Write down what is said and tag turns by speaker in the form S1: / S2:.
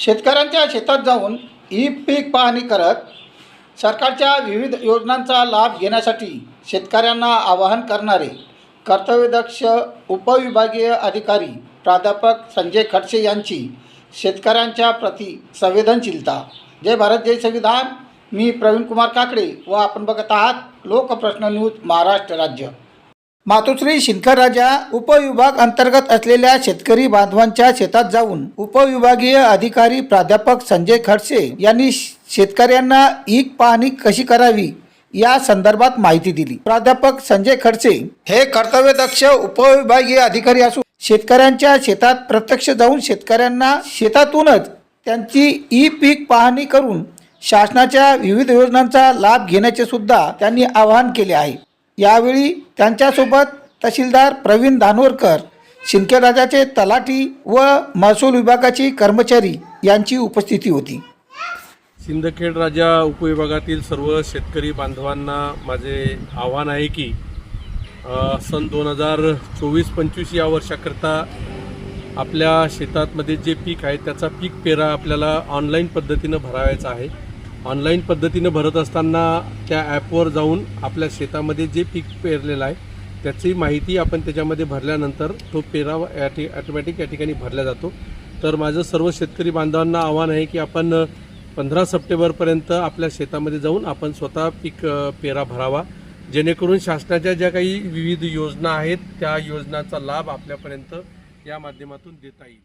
S1: शेतकऱ्यांच्या शेतात जाऊन ई पीक पाहणी करत सरकारच्या विविध योजनांचा लाभ घेण्यासाठी शेतकऱ्यांना आवाहन करणारे कर्तव्यदक्ष उपविभागीय अधिकारी प्राध्यापक संजय खडसे यांची शेतकऱ्यांच्या प्रती संवेदनशीलता. जय भारत जय संविधान. मी प्रवीण कुमार काकडे व आपण बघत आहात लोकप्रश्न न्यूज महाराष्ट्र राज्य. मातोश्री शिनकर राजा उपविभाग अंतर्गत असलेल्या शेतकरी बांधवांच्या शेतात जाऊन उपविभागीय अधिकारी प्राध्यापक संजय खडसे यांनी श- शेतकऱ्यांना ईक पाहणी कशी करावी या संदर्भात माहिती दिली. प्राध्यापक संजय खडसे हे कर्तव्यदक्ष उपविभागीय अधिकारी असून शेतकऱ्यांच्या शेतात प्रत्यक्ष जाऊन शेतकऱ्यांना शेतातूनच त्यांची ई पीक पाहणी करून शासनाच्या विविध योजनांचा लाभ घेण्याचे सुद्धा त्यांनी आवाहन केले आहे. यावेळी त्यांच्यासोबत तहसीलदार प्रवीण धानोरकर शिंदखेडराजाचे तलाठी व महसूल विभागाची कर्मचारी यांची उपस्थिती होती.
S2: सिंदखेड राजा उपविभागातील सर्व शेतकरी बांधवांना माझे आव्हान आहे की सन दोन हजार चोवीस पंचवीस या वर्षाकरता आपल्या शेतातमध्ये जे पीक आहे त्याचा पीक पेरा आपल्याला ऑनलाईन पद्धतीनं भरावायचा आहे. ऑनलाईन पद्धतीनं भरत असताना त्या ॲपवर जाऊन आपल्या शेतामध्ये जे पीक पेरलेलं आहे त्याची माहिती आपण त्याच्यामध्ये भरल्यानंतर तो पेरा ॲटी ॲटोमॅटिक या ठिकाणी भरला जातो. तर माझं सर्व शेतकरी बांधवांना आव्हान आहे की आपण पंधरा सप्टेंबरपर्यंत आपल्या शेतामध्ये जाऊन आपण स्वतः पीक पेरा भरावा. जेणेकरून शासनाच्या ज्या काही विविध योजना आहेत त्या योजनांचा लाभ आपल्यापर्यंत या माध्यमातून देता येईल.